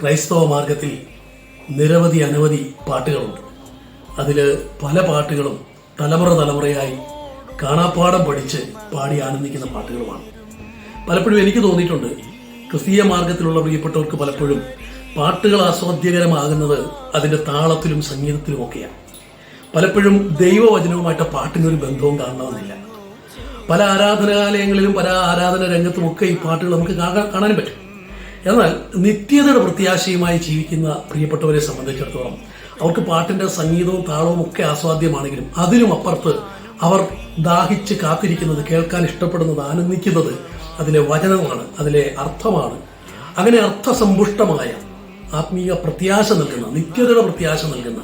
ക്രൈസ്തവ മാർഗത്തിൽ നിരവധി അനവധി പാട്ടുകളുണ്ട്. അതിൽ പല പാട്ടുകളും തലമുറ തലമുറയായി കാണാപ്പാടം പഠിച്ച് പാടി ആനന്ദിക്കുന്ന പാട്ടുകളുമാണ്. പലപ്പോഴും എനിക്ക് തോന്നിയിട്ടുണ്ട് ക്രിസ്തീയ മാർഗത്തിലുള്ള പ്രിയപ്പെട്ടവർക്ക് പലപ്പോഴും പാട്ടുകൾ ആസ്വാദ്യകരമാകുന്നത് അതിന്റെ താളത്തിലും സംഗീതത്തിലും ഒക്കെയാണ്. പലപ്പോഴും ദൈവവചനവുമായിട്ട് പാട്ടിനൊരു ബന്ധവും കാണണമെന്നില്ല. പല ആരാധനാലയങ്ങളിലും പല ആരാധന രംഗത്തുമൊക്കെ ഈ പാട്ടുകൾ നമുക്ക് കാണാൻ പറ്റും. എന്നാൽ നിത്യതയുടെ പ്രത്യാശയുമായി ജീവിക്കുന്ന പ്രിയപ്പെട്ടവരെ സംബന്ധിച്ചിടത്തോളം അവർക്ക് പാട്ടിന്റെ സംഗീതവും താളവും ഒക്കെ ആസ്വാദ്യമാണെങ്കിലും അതിലും അപ്പുറത്ത് അവർ ദാഹിച്ച് കാത്തിരിക്കുന്നത് കേൾക്കാൻ ഇഷ്ടപ്പെടുന്നത് ആനന്ദിക്കുന്നത് അതിലെ വചനമാണ് അതിലെ അർത്ഥമാണ്. അങ്ങനെ അർത്ഥസമ്പുഷ്ടമായ ആത്മീയ പ്രത്യാശ നൽകുന്ന നിത്യതയുടെ പ്രത്യാശ നൽകുന്ന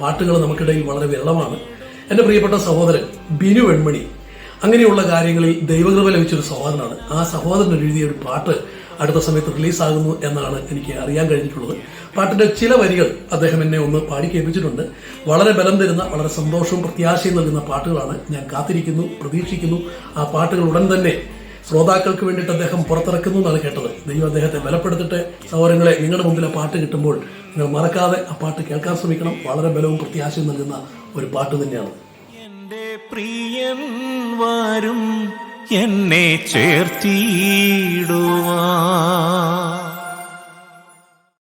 പാട്ടുകൾ നമുക്കിടയിൽ വളരെ വിരളമാണ്. എന്റെ പ്രിയപ്പെട്ട സഹോദരൻ ബിനു വെൺമണി അങ്ങനെയുള്ള കാര്യങ്ങളിൽ ദൈവകൃപ ലഭിച്ചൊരു സഹോദരനാണ്. ആ സഹോദരൻ എഴുതിയ ഒരു പാട്ട് അടുത്ത സമയത്ത് റിലീസാകുന്നു എന്നാണ് എനിക്ക് അറിയാൻ കഴിഞ്ഞിട്ടുള്ളത്. പാട്ടിന്റെ ചില വരികൾ അദ്ദേഹം എന്നെ ഒന്ന് പാടി കേൾപ്പിച്ചിട്ടുണ്ട്. വളരെ ബലം തരുന്ന വളരെ സന്തോഷവും പ്രത്യാശയും നൽകുന്ന പാട്ടുകളാണ് ഞാൻ കാത്തിരിക്കുന്നു പ്രതീക്ഷിക്കുന്നു. ആ പാട്ടുകൾ ഉടൻ തന്നെ ശ്രോതാക്കൾക്ക് വേണ്ടിയിട്ട് അദ്ദേഹം പുറത്തിറക്കുന്നു എന്നാണ് കേട്ടത്. ദൈവം അദ്ദേഹത്തെ ബലപ്പെടുത്തിട്ട്. സൗരങ്ങളെ നിങ്ങളുടെ മുമ്പിൽ പാട്ട് കിട്ടുമ്പോൾ നിങ്ങൾ മറക്കാതെ ആ പാട്ട് കേൾക്കാൻ ശ്രമിക്കണം. വളരെ ബലവും പ്രത്യാശയും നൽകുന്ന ഒരു പാട്ട് തന്നെയാണ്. എന്റെ പ്രിയൻ വരും എന്നെ ചേർത്തിടുവാൻ.